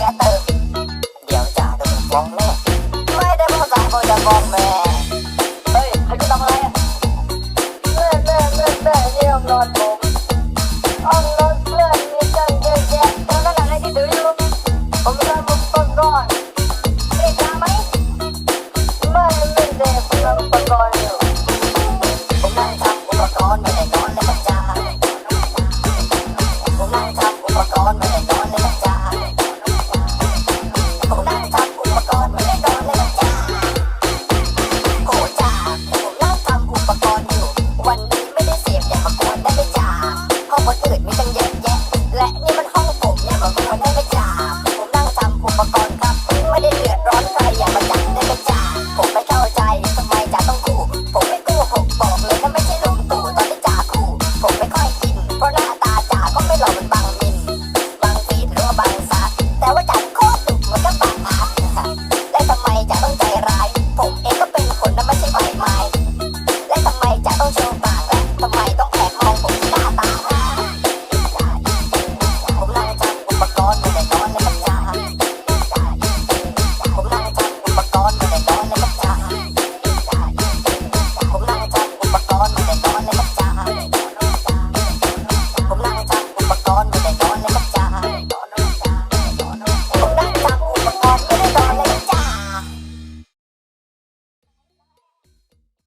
เียเติมเดี๋ยวจะโดนฟ้องแม่ไม่ได้พูดจาโกจะฟ้องแม่